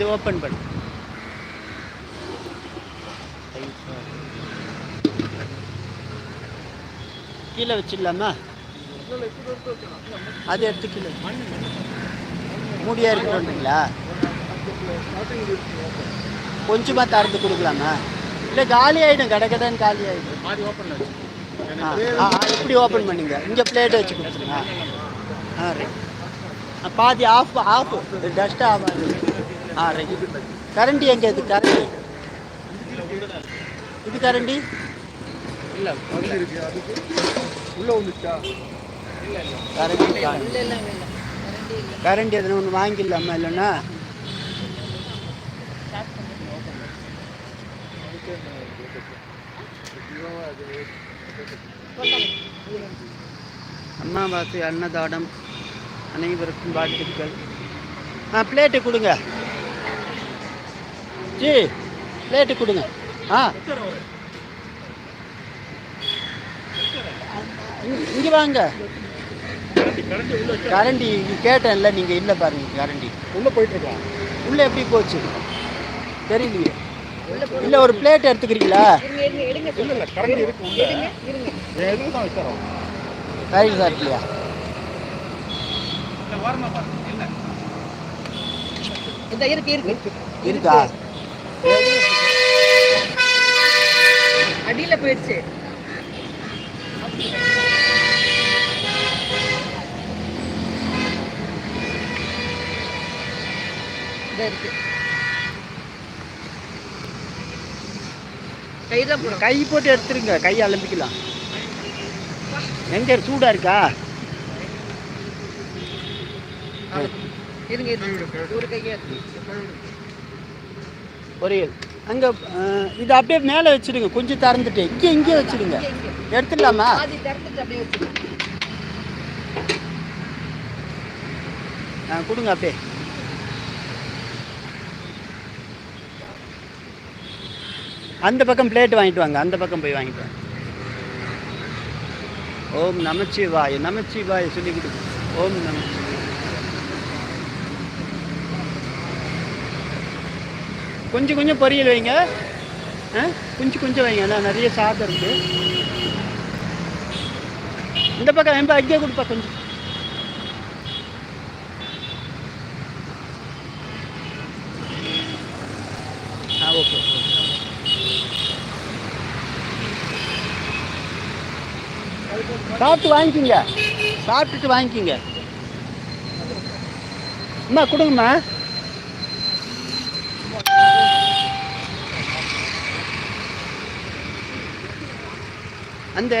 இது ஓப்பன் பண்ணு. கீழே வச்சிடலாமா? அது எடுத்து கீழே மூடியா இருக்கணுன்றீங்களா கொஞ்சமாக திறந்து கொடுக்கலாமா? இல்லை காலி ஆகிடும் கடை கடைன்னு காலி ஆகிடும் ஆ எப்படி ஓப்பன் பண்ணீங்க. இங்கே பிளேட் வச்சு கொடுத்துருங்க. ஆ, பாதி ஆஃப் ஆஃப் டஸ்ட் ஆஃப் ஆகுது. ஆ ரைட் கரண்டி எங்கே இது? கரண்டி. இது கரண்டி? இல்லை உள்ளே வந்துச்சா? கரண்டி கரண்டி எதுனா ஒன்று வாங்கிடலாமா இல்லைன்னா? அம்மாவாசை அன்னதானம் அனைவருக்கும் வாழ்த்துக்கள். ஆ பிளேட்டு கொடுங்க. ஜி பிளேட்டு கொடுங்க. ஆ. இங்கே வாங்க. கரண்டி கேட்டேன்ல நீங்கள் இல்லை பாருங்க கரண்டி. உள்ளே போயிட்டு இருக்கான் உள்ளே எப்படி போச்சு? தெரியலையே. இல்லை ஒரு பிளேட் எடுத்துக்கிறீங்களா? இல்லை இல்லை கரண்ட் இருக்கு? அடியில போயிடுச்சு. இருக்கு. கைதான் போடும் கை போட்டு எடுத்துருங்க. கை அலம்பிக்கலாம். எங்கே சூடாக இருக்கா? இருங்க இருங்க. ஒரு கையே பொரியல். அங்கே இது அப்படியே மேலே வச்சிடுங்க. கொஞ்சம் திறந்துட்டு. இங்கே இங்கே வச்சிடுங்க. எடுத்துடலாமா? ஆ கொடுங்க அப்படியே. அந்த பக்கம் பிளேட் வாங்கிட்டு வாங்க. அந்த பக்கம் போய் வாங்கிட்டு வாங்க. ஓம் நமச்சிவாய். நமச்சிவாய் சொல்லிக்கிட்டு ஓம் நமச்சிவாய். கொஞ்சம் கொஞ்சம் பொரியல் வைங்க. ஆ கொஞ்சம் கொஞ்சம் வைங்க. ஏன்னா நிறைய சாதம் இருக்கு. இந்த பக்கம் ரொம்ப அங்கேயே கொடுப்பா கொஞ்சம் ஆ ஓகே. சாப்பிட்டு வாங்கிக்கிங்க. சாப்பிட்டுட்டு வாங்கிக்கிங்க. அம்மா கொடுங்கம்மா. அந்த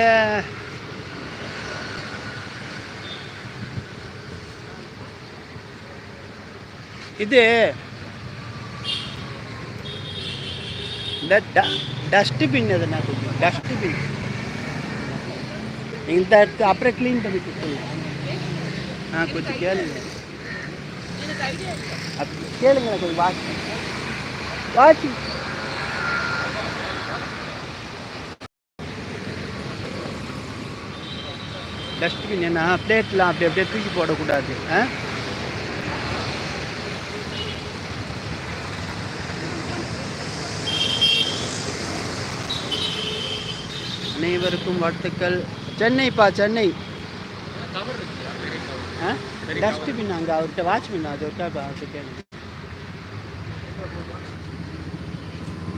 இது இந்த டஸ்ட்பின் எதுனா கொஞ்சம் டஸ்ட்பின் இந்த இடத்து அப்புறம் க்ளீன் பண்ணி கொடுத்துருங்க ஆ கொஞ்சம் கேளுங்க. கேளுங்க கொஞ்சம் வாட்ச் வாட்ச் டஸ்ட்பின் என்ன? பிளேட்லாம் அப்படி அப்படியே தூக்கி போடக்கூடாது. ஆ? அனைவருக்கும் வாழ்த்துக்கள். சென்னைப்பா சென்னை. ஆ? டஸ்ட்பின் அங்கே அவர்கிட்ட வாட்ச்மேன் அது ஒருக்கா அவர்கிட்ட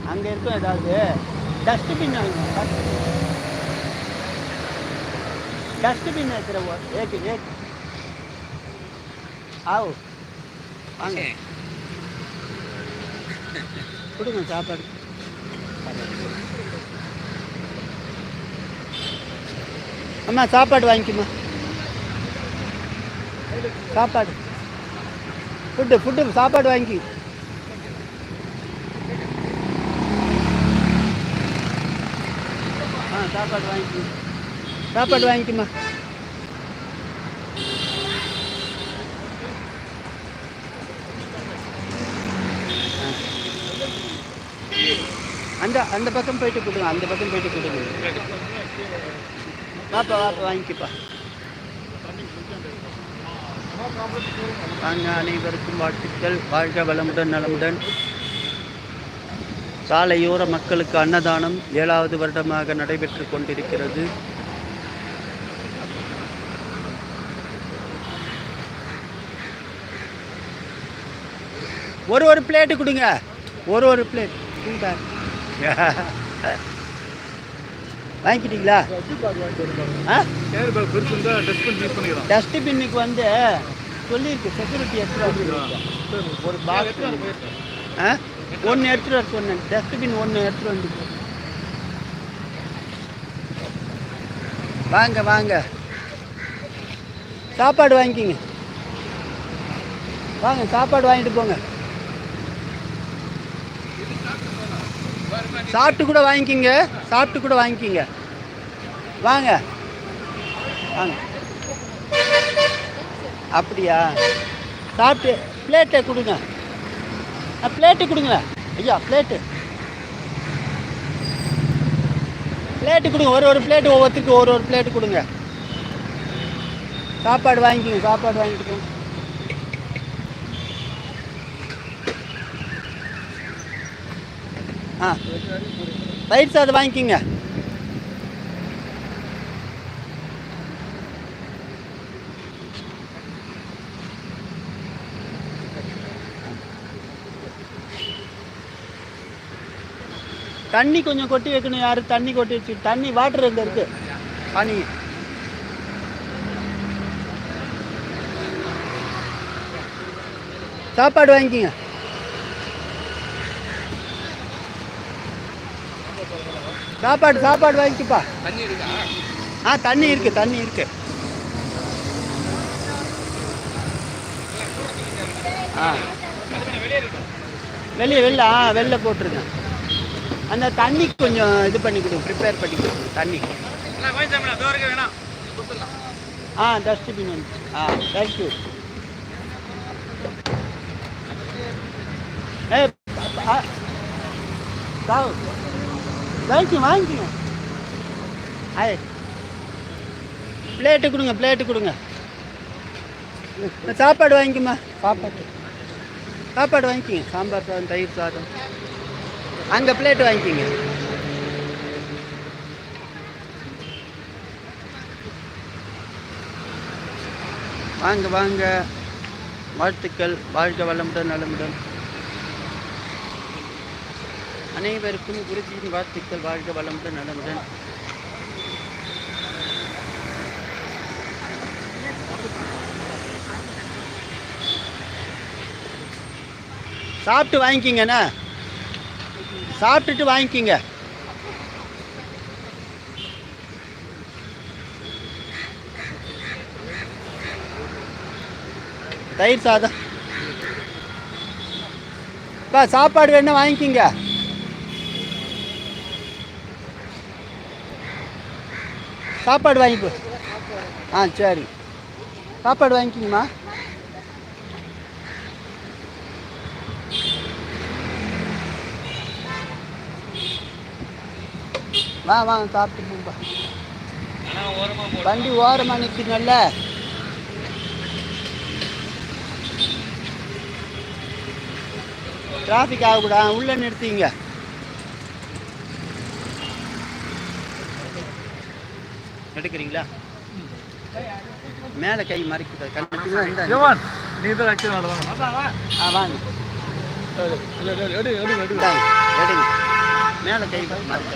அங்கே இருக்கும் ஏதாவது? டஸ்ட்பின் डस्टबिन है तेरा वो एक एक आओ வாங்க கொடுங்க சாப்பாடு அம்மா சாப்பாடு வாங்கிக்குமா சாப்பாடு ஃபுட்டு ஃபுட்டு சாப்பாடு வாங்கி ஆ சாப்பாடு வாங்கிக்கி சாப்பாடு வாங்கிக்குமா அந்த அந்த பக்கம் போயிட்டு கொடுங்க அந்த பக்கம் போயிட்டு கொடுங்க. வாப்பா வாப்பா வாங்கிக்கப்பா. வாங்க அனைவருக்கும் வாழ்த்துக்கள். வாழ்க வளமுடன் நலமுடன். சாலையோர மக்களுக்கு அன்னதானம் ஏழாவது வருடமாக நடைபெற்று கொண்டிருக்கிறது. ஒரு ஒரு பிளேட்டு கொடுங்க. ஒரு ஒரு பிளேட். வாங்கிக்கிட்டீங்களா ஆ? டஸ்ட்பின்னுக்கு வந்து சொல்லியிருக்கு செக்யூரிட்டி எடுத்துகிட்டு வந்து ஒரு பாக்ஸ் ஆ? ஒன்று எடுத்துகிட்டு வர சொன்னேன். டஸ்ட்பின் ஒன்று எடுத்துகிட்டு வந்து வாங்க வாங்க. சாப்பாடு வாங்கிக்கிங்க. வாங்க சாப்பாடு வாங்கிட்டு போங்க. சாப்பிட்டு கூட வாங்கிக்கிங்க சாப்பிட்டு கூட வாங்கிக்கிங்க. வாங்க. வாங்க. அப்படியா? சாப்பிட்டு பிளேட்டை கொடுங்க. பிளேட்டு கொடுங்க ஐயா பிளேட்டு பிளேட்டு கொடுங்க. ஒரு ஒரு பிளேட்டு ஒவ்வொருத்தருக்கு ஒரு ஒரு பிளேட்டு கொடுங்க. சாப்பாடு வாங்கிக்கோங்க சாப்பாடு வாங்கிட்டு போங்க ஆ. தயிர் சாதம் வாங்கிக்கோங்க. தண்ணி கொஞ்சம் கொட்டி வைக்கணும் யார்? தண்ணி கொட்டி வச்சு தண்ணி வாட்டர் எங்கே இருக்கு? பனி சாப்பாடு வாங்கிக்கிங்க. சாப்பாடு சாப்பாடு வாங்கிக்கப்பா ஆ தண்ணி இருக்கு தண்ணி இருக்கு. ஆ. வெளியே வெளில ஆ வெளில போட்டுருங்க. அந்த தண்ணி கொஞ்சம் இது பண்ணி கொடுங்க ப்ரிப்பேர் பண்ணி கொடுங்க தண்ணி. ஆ டஸ்ட்பின் வந்து. ஆ தேங்க்யூ ஏ தாவு. வாங்கி வாங்கிக்கங்க ஆய் பிளேட்டு கொடுங்க பிளேட்டு கொடுங்க. சாப்பாடு வாங்கிக்கம்மா சாப்பாடு. சாப்பாடு வாங்கிக்கிங்க. சாம்பார் சாதம் தயிர் சாதம். அங்கே பிளேட் வாங்கிக்கிங்க. வாங்க வாங்க. வாழ்த்துக்கள். வாழ்க வளமுடன் நலமுடன். அனைவருக்கும் குருஜியின் வாழ்த்துக்கள். வாழ்க வளமுடன் நலமுடன். சாப்பிட்டு வாங்கிக்கிங்கண்ணா. சாப்பிட்டுட்டு வாங்கிக்கிங்க. தயிர் சாதம். இப்போ சாப்பாடு வேணா வாங்கிக்கிங்க. சாப்பாடு வாங்கிக்கோ. ஆ சரி. சாப்பாடு வாங்கிக்கிங்கம்மா. வா வா சாப்பிட்டு வண்டி ஓரமாக நிற்கணும்ல டிராஃபிக் ஆகக்கூடாது. உள்ளே நிறுத்திங்க. எடுக்கிறீங்களா மேலே கை மறைக்கூடாது கண்டிப்பாக இந்த ஜவான் நீ தான் ஆ வாங்க. எடு எடு எடு எடு இந்தாங்க, எடுங்க. மேலே கை மறைக்க.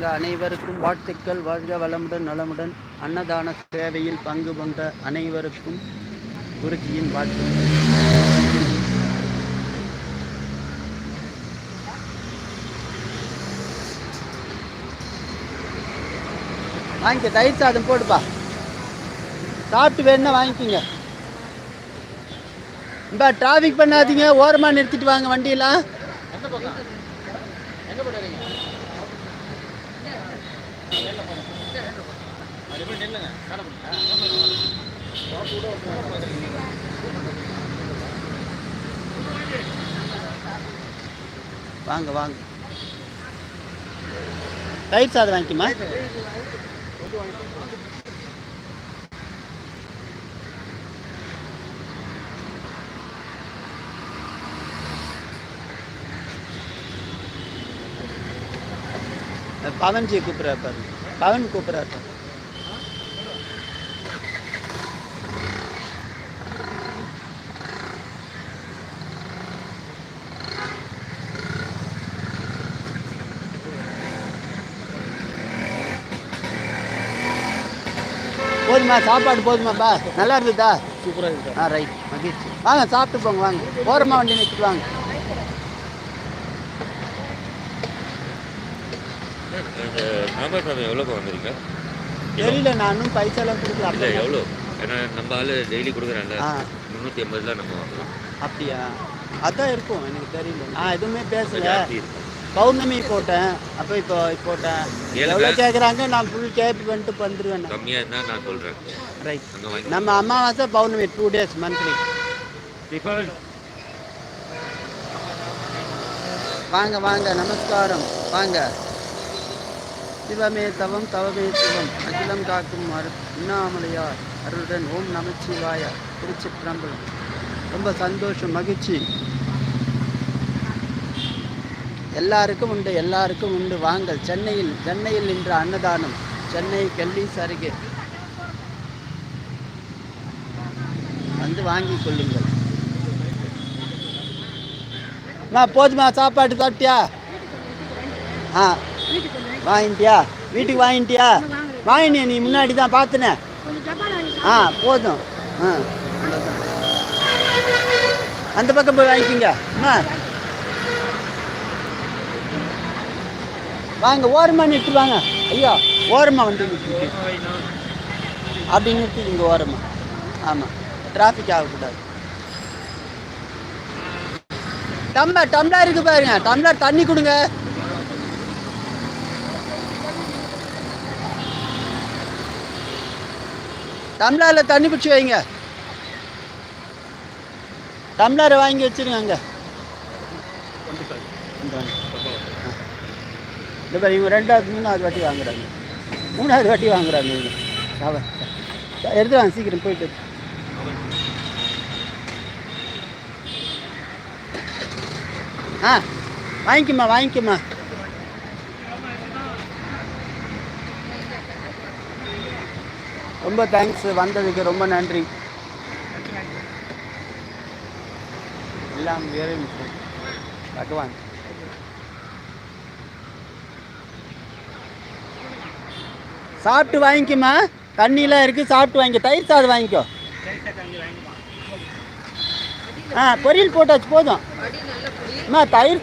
வாங்க அனைவருக்கும் வாழ்த்துக்கள். வாழ்க வளமுடன் நலமுடன் அன்னதான சேவையில் பங்கு கொண்ட அனைவருக்கும் குருஜியின் வாழ்த்துக்கள். வாங்கிக்க தயிர் சாதம் போடுப்பா. சாப்பிட்டு வேணுன்னா வாங்கிக்கோங்க. இப்போ டிராஃபிக் பண்ணாதீங்க. ஓரமாக நிறுத்திட்டு வாங்க வண்டியெல்லாம். வாங்க வாங்க. தயிர் சாதம் வாங்கிக்குமா? பவன்ஜி கூப்பிட்றாரு பாருங்க. பவன் கூப்பிட்றாரு. போதுமா சாப்பாடு போதுமாப்பா. நல்லா இருக்குதா சூப்பராக இருக்கு ஆ ரைட். மகிழ்ச்சி. வாங்க சாப்பிட்டு போங்க வாங்க. ஓரமாக வண்டி நிறுத்திட்டு வாங்க. எவ்வளோக்கு வாங்குறீங்க தெரியல நான் இன்னும் பைசாலாம் கொடுக்கல. இல்லை? எவ்வளோ? ஏன்னா நம்ம ஆள் டெய்லி கொடுக்குறான்ல. ஆ. முந்நூற்றி ஐம்பதுல நம்ம வாங்கலாம் அப்படியா? அதான் இருக்கும் எனக்கு தெரியல. நான் எதுவுமே பேசல. பௌர்ணமி போட்டேன். அப்போ இப்போ போட்டேன். எவ்வளோ. கேட்குறாங்க நான் ஃபுல் கேப் பண்ணிட்டு வந்துடுவேன். கம்மியாக இருந்தால் நான் சொல்கிறேன் ரைட் நம்ம அமாவாசை பௌர்ணமி டூ டேஸ் மந்த்லி வாங்க வாங்க நமஸ்காரம். வாங்க. சிவமே தவம் தவமே சிவம். அகிலம் காக்கும் அரு உண்ணாமலையார் அருளுடன் ஓம் நமச்சிவாய. திருச்சிற்றம்பலம். ரொம்ப சந்தோஷம் மகிழ்ச்சி. எல்லாருக்கும் உண்டு எல்லாருக்கும் உண்டு. வாங்கள். சென்னையில் சென்னையில் நின்ற அன்னதானம். சென்னை கெல்லீஸ் அருகே. வந்து வாங்கி கொள்ளுங்கள். அம்மா போதுமா சாப்பாடு சாப்பிட்டியா? ஆ வாங்கிட்டியா? வீட்டுக்கு வாங்கிட்டியா? வாங்கினே நீ? முன்னாடி தான் பார்த்துனே ஆ போதும். ஆ. அந்த பக்கம் போய் வாங்கிக்கிங்க. அம்மா. வாங்க ஓரமாக நிறுத்தி வாங்க. ஐயா ஓரமாக வந்து நிறுத்தி அப்படி நிறுத்திக்கிங்க ஓரமாக ஆமாம் டிராஃபிக் ஆகக்கூடாது. டம்ளர் டம்ளர் இருக்கு பாருங்க. டம்ளர் தண்ணி கொடுங்க. டம்ளரில் தண்ணி பிடிச்சி வைங்க. டம்ளரை வாங்கி வச்சிருங்க அங்கே. இந்த மாதிரி இவங்க ரெண்டாவது மூணாவது வாட்டி வாங்குறாங்க. மூணாவது வாட்டி வாங்குறாங்க இவங்க. அவ வாங்க சீக்கிரம் போயிட்டு ஆ வாங்கிக்கம்மா வாங்கிக்கம்மா. ரொம்ப தேங்க்ஸ் வந்ததுக்கு ரொம்ப நன்றி. எல்லாம் வேறு பகவான். சாப்பிட்டு வாங்கிக்கம்மா தண்ணிலாம் இருக்குது சாப்பிட்டு வாங்கி தயிர் சாதம் வாங்கிக்கோ. ஆ பொரியல் போட்டாச்சு போதும். அம்மா தயிர்.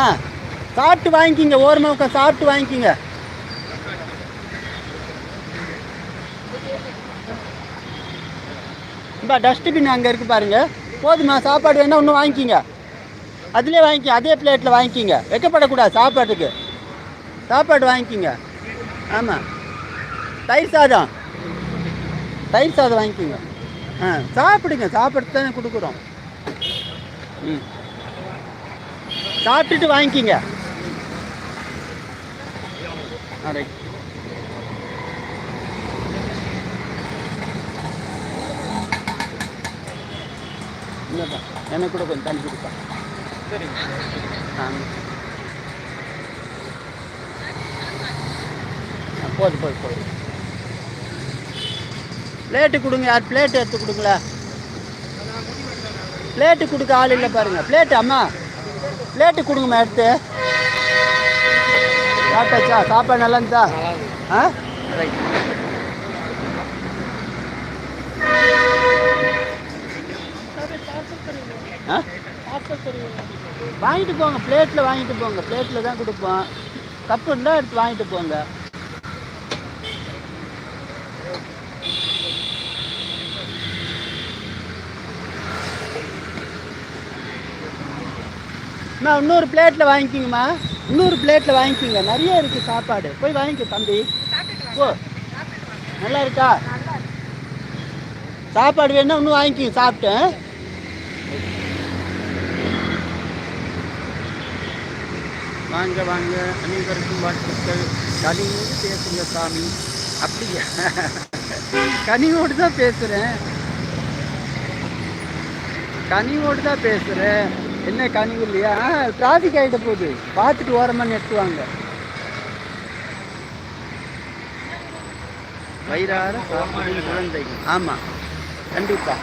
ஆ சாப்பிட்டு வாங்கிக்கிங்க ஓரமாக உட்காந்து சாப்பிட்டு வாங்கிக்கிங்க. இப்போ டஸ்ட்பின் அங்கே இருக்குது பாருங்கள் போதுமா சாப்பாடு வேணால் இன்னும் வாங்கிக்கிங்க. அதிலே வாங்கிக்க அதே பிளேட்டில் வாங்கிக்கிங்க. வைக்கப்படக்கூடாது சாப்பாட்டுக்கு. சாப்பாடு வாங்கிக்கிங்க. ஆமாம் தயிர் சாதம். தயிர் சாதம் வாங்கிக்கோங்க. ஆ சாப்பிடுங்க. சாப்பிட்டு தானே கொடுக்குறோம். ம். சாப்பிட்டுட்டு வாங்கிக்கிங்க. ஆ ரைட் இல்லைப்பா எனக்கு கூட கொஞ்சம் தண்ணி கொடுப்பா. சரிங்க ஆ. போதும் போதும் போதும் பிளேட்டு கொடுங்க யார் பிளேட் எடுத்து கொடுங்களா. பிளேட்டு கொடுக்க ஆள் இல்லை பாருங்க. பிளேட்டு அம்மா. பிளேட்டு கொடுங்கம்மா எடுத்து. சாப்பிட்டாச்சா? சாப்பாடு நல்லா இருந்தா ஆ? வாங்கிட்டு போங்க. பிளேட்டில் வாங்கிட்டு போங்க. பிளேட்டில் தான் கொடுப்போம். கப்பு இருந்தால் எடுத்து வாங்கிட்டு போங்க. அம்மா இன்னொரு பிளேட்டில் வாங்கிக்கிங்கம்மா. இன்னொரு பிளேட்டில் வாங்கிக்கிங்க. நிறைய இருக்குது சாப்பாடு. போய் வாங்கிக்க தம்பி. ஓ நல்லா இருக்கா? சாப்பாடு வேணா இன்னும் வாங்கிக்கிங்க சாப்பிட்டேன் வாங்க வாங்க. அனைவருக்கும் வாழ்த்துக்கள். கனிவோடு பேசுங்க சாமி. அப்படியா? கனிவோடு தான் பேசுகிறேன் கனிவோடு தான் பேசுகிறேன் என்ன கனிவு இல்லையா? டிராஃபிக் ஆகிட்ட போகுது. பார்த்துட்டு ஓரமாக நிறுத்துவாங்க வயிறார சாப்பிடும் குழந்தைகள். ஆமாம் கண்டிப்பாக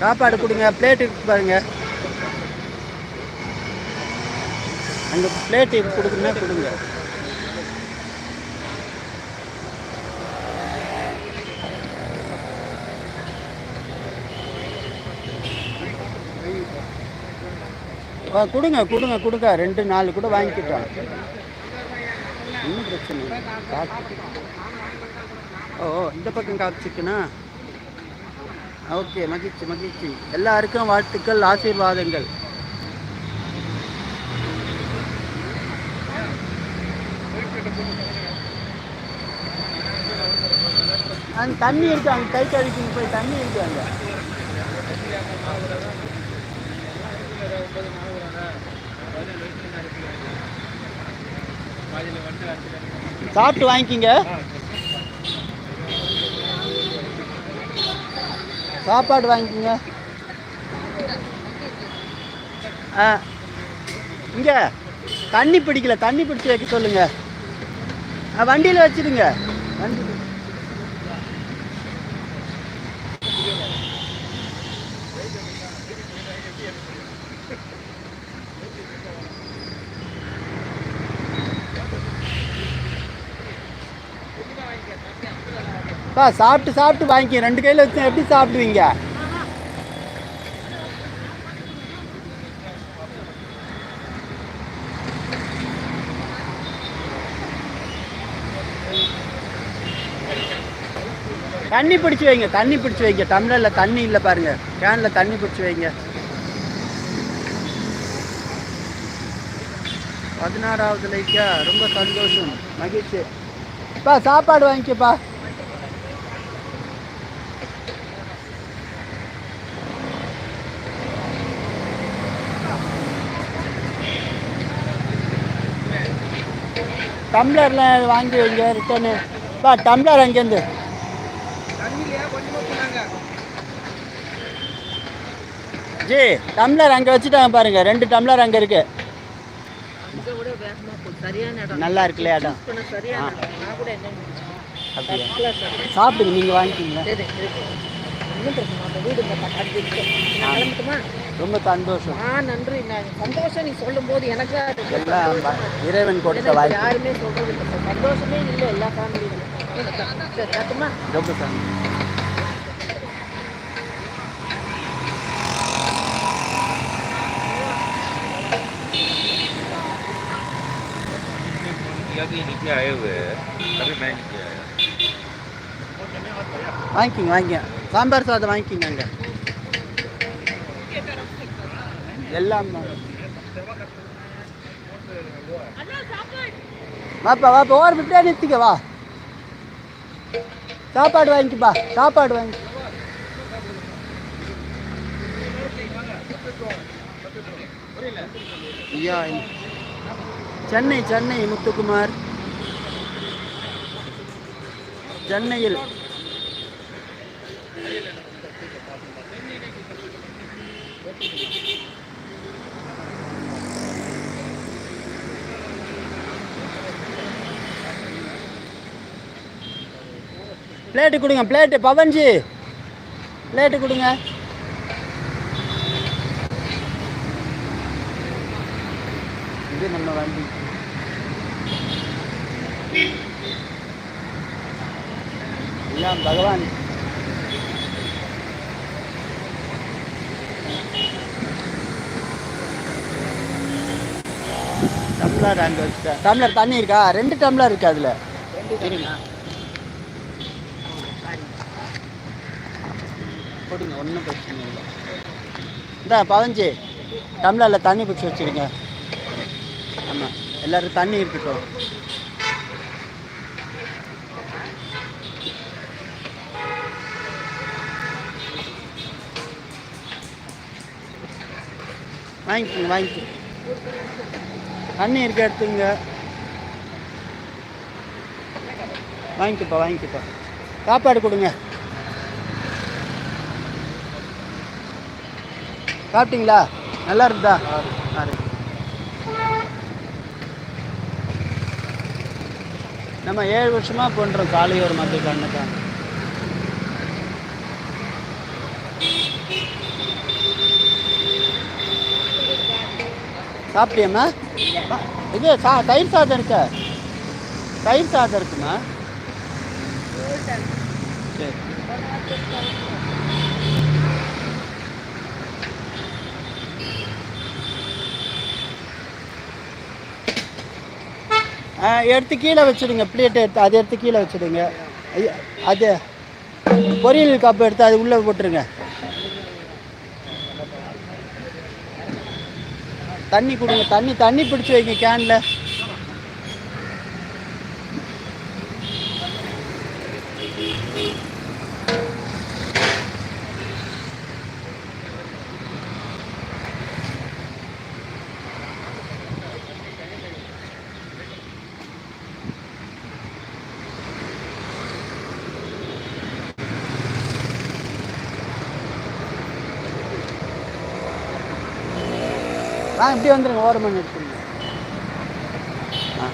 சாப்பாடு கொடுங்க பிளேட்டு பாருங்க. அங்கே பிளேட்டு கொடுக்குன்னா கொடுங்க. கொடுங்க கொடுங்க கொடுங்க. ரெண்டு நாலு கூட வாங்கிக்கிட்டோம். ஒன்றும் பிரச்சனை இல்லை. ஓ இந்த பக்கம் காப்பிச்சுக்குண்ணா ஓகே மகிழ்ச்சி மகிழ்ச்சி. எல்லாருக்கும் வாழ்த்துக்கள் ஆசீர்வாதங்கள். அந்த தண்ணி இருக்கு அங்கே கை கழுவிக்கு போய் தண்ணி இருக்கு அங்கே. சாப்பிட்டு வாங்கிக்கிங்க. சாப்பாடு வாங்கிக்கோங்க. ஆ. இங்கே தண்ணி பிடிக்கல தண்ணி பிடிச்சி வைக்க சொல்லுங்க. ஆ வண்டியில் வச்சிடுங்க. வண்டி அப்பா சாப்பிட்டு சாப்பிட்டு வாங்கிக்க. ரெண்டு கையில் வச்சு எப்படி சாப்பிடுவீங்க? தண்ணி பிடிச்சி வைங்க தண்ணி பிடிச்சி வைங்க. டம்ளரில் தண்ணி இல்லை பாருங்க. கேனில் தண்ணி பிடிச்சி வைங்க. பதினாறாவது லைக்கா. ரொம்ப சந்தோஷம். மகிழ்ச்சி. இப்போ சாப்பாடு வாங்கிக்கப்பா. டம்ளர்லாம் வாங்கி வைங்க ரிட்டர்னு பா டம்ளர் அங்கேருந்து. ஜி டம்ளர் அங்கே வச்சுட்டாங்க பாருங்க. ரெண்டு டம்ளர் அங்கே இருக்கு. இதை விட வேகமா போகுது. சரியான இடம் நல்லா இருக்குல்ல இடம் அப்படியா. சாப்பிடுங்க நீங்கள் வாங்கிக்கிங்களா ரொம்ப சந்தோஷம். ஆ நன்றி. சந்தோஷம் நீ சொல்லும்போது எனக்கு இறைவன் கொடுத்த வாய்ப்பு யாருமே சொல்றது சந்தோஷமே இல்லை எல்லா ஃபேமிலியும் ரொம்ப சந்தோஷம். வாங்கிக்கிங்க வாங்கிக்கிங்க. சாம்பார் சாதம் வாங்கிக்கிங்க அங்கே. எல்லாம் தான். வாப்பா வாப்பா ஓர் விட்டே நிறுத்திக்க வா. சாப்பாடு வாங்கிக்கப்பா சாப்பாடு வாங்கி ஐயா சென்னை சென்னை முத்துக்குமார். சென்னையில் பிளேட்டு கொடுங்க பிளேட்டு பவன்ஜி. பிளேட்டு கொடுங்க. இது நம்ம வண்டி. எல்லாம் பகவான். டம்ளர் அங்கே வச்சுட்டேன் டம்ளர் தண்ணி இருக்கா? ரெண்டு டம்ளர் இருக்கு அதில். இருங்க போடுங்க ஒன்றும் பிரச்சனை இல்லை. இந்தா பதினஞ்சு. டம்ளரில் தண்ணி பிடிச்சி வச்சுருங்க. ஆமாம் எல்லோரும் தண்ணி இருக்கட்டும். வாங்கிக்கோங்க வாங்கிக்கோங்க. தண்ணி இருக்க எடுத்துங்க. வாங்கிக்கப்பா வாங்கிக்கப்பா. சாப்பாடு கொடுங்க. சாப்பிட்டீங்களா? நல்லா இருக்குதா. நம்ம ஏழு வருஷமா பண்ணுறோம் காலையோர் மக்கள் கண்ணுக்கான சாப்பிட்டியம்மா? இது சா தயிர் சாதம் இருக்க? தயிர் சாதம் இருக்குமா சரி ஆ, எடுத்து கீழே வச்சுடுங்க பிளேட் எடுத்து அதை எடுத்து கீழே வச்சுடுங்க. அது பொரியல் கப் எடுத்து அது உள்ளே போட்டுருங்க. தண்ணி கொடுங்க தண்ணி தண்ணி பிடிச்சி வைங்க கேனில் எப்படி வந்துருங்க ஓரமாக ஆ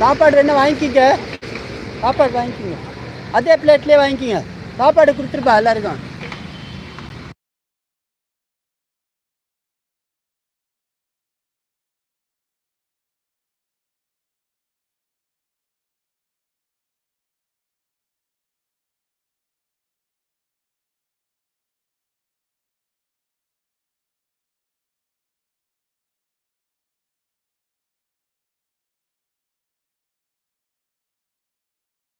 சாப்பாடு வேணா வாங்கிக்கிங்க. சாப்பாடு வாங்கிக்கிங்க. அதே பிளேட்லேயே வாங்கிக்கிங்க. சாப்பாடு கொடுத்துருப்பா எல்லாருக்கும்.